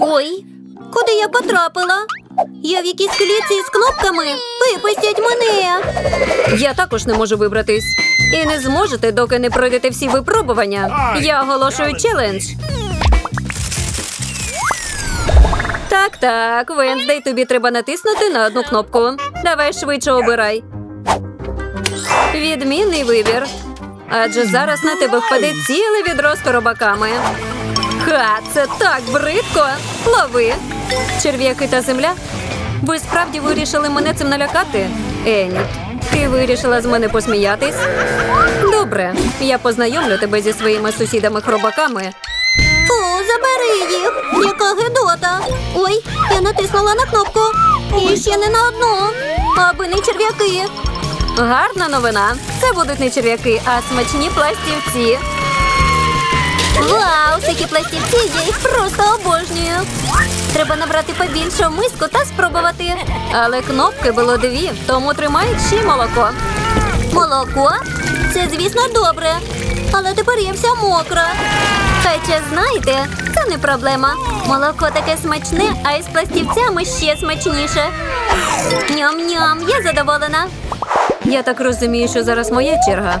Ой, куди я потрапила? Я в якійсь клітці з кнопками. Випустять мене. Я також не можу вибратись. І не зможете, доки не пройдете всі випробування. Я оголошую челендж. Так, так, Венздей, тобі треба натиснути на одну кнопку. Давай швидше обирай. Відмінний вибір. Адже зараз на тебе впаде ціле відро з коробаками. Ха, це так бридко. Лови. Черв'яки та земля. Ви справді вирішили мене цим налякати? Еніт, ти вирішила з мене посміятись? Добре, я познайомлю тебе зі своїми сусідами-хробаками. Фу, забери їх. Яка гидота. Ой, я натиснула на кнопку. І ще не на одну. Аби не черв'яки. Гарна новина. Це будуть не черв'яки, а смачні пластівці. Вау, такі пластівці, я їх просто обожнюю. Треба набрати побільше в миску та спробувати. Але кнопки було дві, тому тримай ще молоко. Молоко? Це, звісно, добре. Але тепер я вся мокра. Хоча, знаєте, це не проблема. Молоко таке смачне, а із пластівцями ще смачніше. Ням-ням, я задоволена. Я так розумію, що зараз моя черга.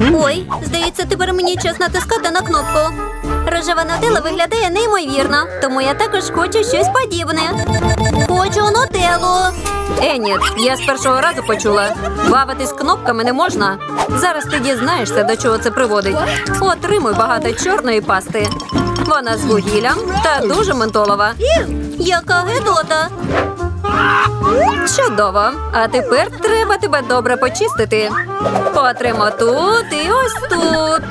Ой, здається, тепер мені час натискати на кнопку. Рожева нутелла виглядає неймовірно, тому я також хочу щось подібне. Хочу нутеллу. Еніт, я з першого разу почула. Бавитись кнопками не можна. Зараз ти дізнаєшся, до чого це приводить. Отримуй багато чорної пасти. Вона з вугіллям та дуже ментолова. Яка гидота. Чудово. А тепер треба тебе добре почистити. Потримо тут і ось тут.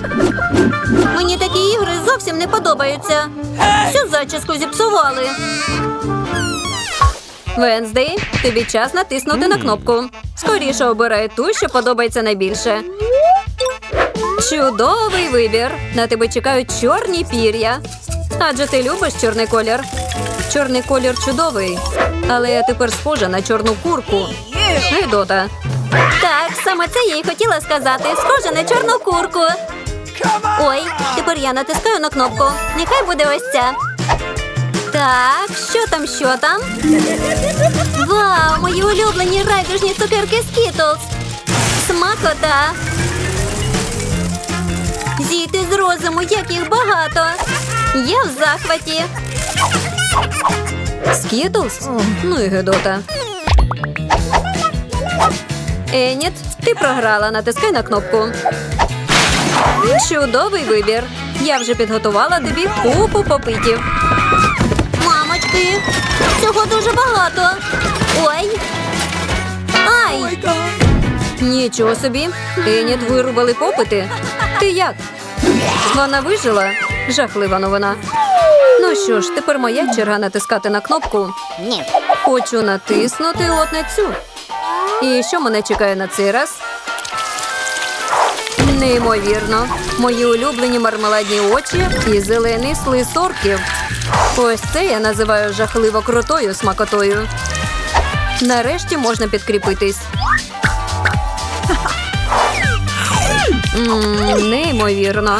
Мені такі ігри зовсім не подобаються. Всю зачіску зіпсували. Венздей, тобі час натиснути на кнопку. Скоріше обирай ту, що подобається найбільше. Чудовий вибір. На тебе чекають чорні пір'я. Адже ти любиш чорний колір. Чорний колір чудовий. Але я тепер схожа на чорну курку. Гидота. Так, саме це я й хотіла сказати. Схоже на чорну курку. Ой, тепер я натискаю на кнопку. Нехай буде ось ця. Так, що там, що там? Вау, мої улюблені райдужні цукерки Skittles. Смакота. Зійти з розуму, як їх багато. Я в захваті. Скітлз? Ну і гидота. Еніт, ти програла. Натискай на кнопку. Чудовий вибір. Я вже підготувала тобі купу попитів. Мамочки, цього дуже багато. Ой. Ай! Нічого собі. Еніт вирубали попити. Ти як? Вона вижила? Жахлива новина. Ну що ж, тепер моя черга натискати на кнопку. Ні. Хочу натиснути от на цю. І що мене чекає на цей раз? Неймовірно. Мої улюблені мармеладні очі і зелений слиз орків. Ось це я називаю жахливо крутою смакотою. Нарешті можна підкріпитись. Мм, неймовірно.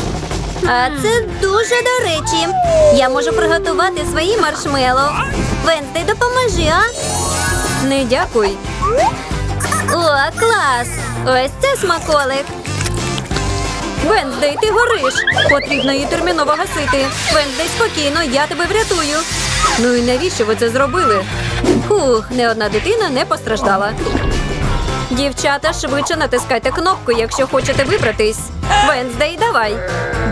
А це дуже до речі. Я можу приготувати свої маршмело. Венздей, допоможи, а? Не дякуй. О, клас! Ось це смаколик. Венздей, ти гориш. Потрібно її терміново гасити. Венздей, спокійно, я тебе врятую. Ну і навіщо ви це зробили? Фух, не одна дитина не постраждала. Дівчата, швидше натискайте кнопку, якщо хочете вибратись. Венздей, давай.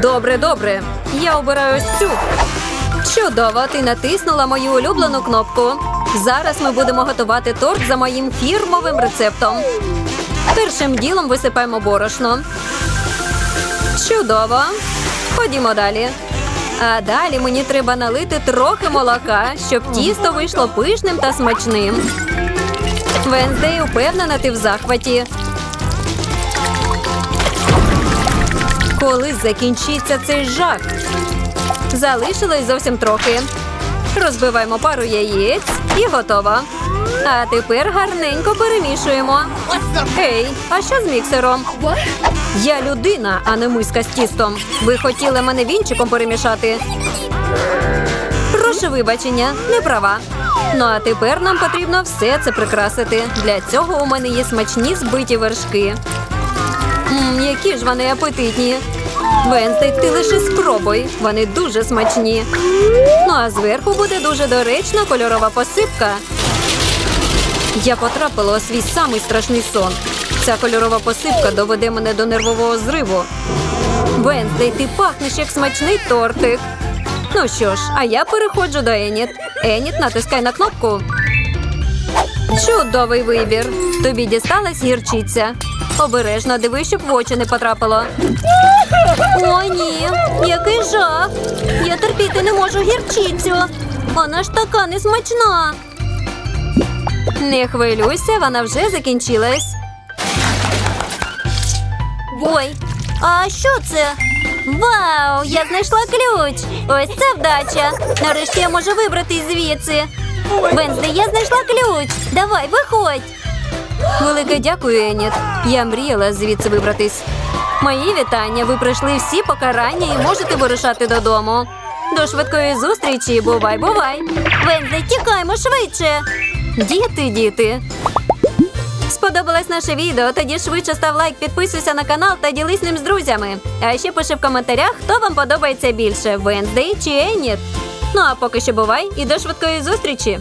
Добре, добре. Я обираю ось цю. Чудово, ти натиснула мою улюблену кнопку. Зараз ми будемо готувати торт за моїм фірмовим рецептом. Першим ділом висипаємо борошно. Чудово. Ходімо далі. А далі мені треба налити трохи молока, щоб тісто вийшло пишним та смачним. Венздей упевнена, ти в захваті. Коли закінчиться цей жах? Залишилось зовсім трохи. Розбиваємо пару яєць і готово. А тепер гарненько перемішуємо. Ей, а що з міксером? Я людина, а не миска з тістом. Ви хотіли мене вінчиком перемішати? Прошу вибачення, не права. Ну а тепер нам потрібно все це прикрасити. Для цього у мене є смачні збиті вершки. Мм, які ж вони апетитні. Венстей, ти лише спробуй. Вони дуже смачні. Ну а зверху буде дуже доречна кольорова посипка. Я потрапила у свій самий страшний сон. Ця кольорова посипка доведе мене до нервового зриву. Венздей, ти пахнеш як смачний тортик. Ну що ж, а я переходжу до Еніт. Еніт, натискай на кнопку. Чудовий вибір. Тобі дісталась гірчиця. Обережно дивись, щоб в очі не потрапило. О, ні, який жах! Я терпіти не можу гірчицю. Вона ж така несмачна. Не хвилюйся, вона вже закінчилась. Ой, а що це? Вау! Я знайшла ключ! Ось це вдача! Нарешті я можу вибратись звідси. Венздей, я знайшла ключ. Давай, виходь. Велике дякую, Еніт. Я мріяла звідси вибратись. Мої вітання. Ви пройшли всі покарання і можете вирушати додому. До швидкої зустрічі. Бувай, бувай. Венздей, тікаймо швидше. Діти, діти. Сподобалось наше відео? Тоді швидше став лайк, підписуйся на канал та ділись ним з друзями. А ще пиши в коментарях, хто вам подобається більше Венздей чи Еніт. Ну а поки що бувай і до швидкої зустрічі.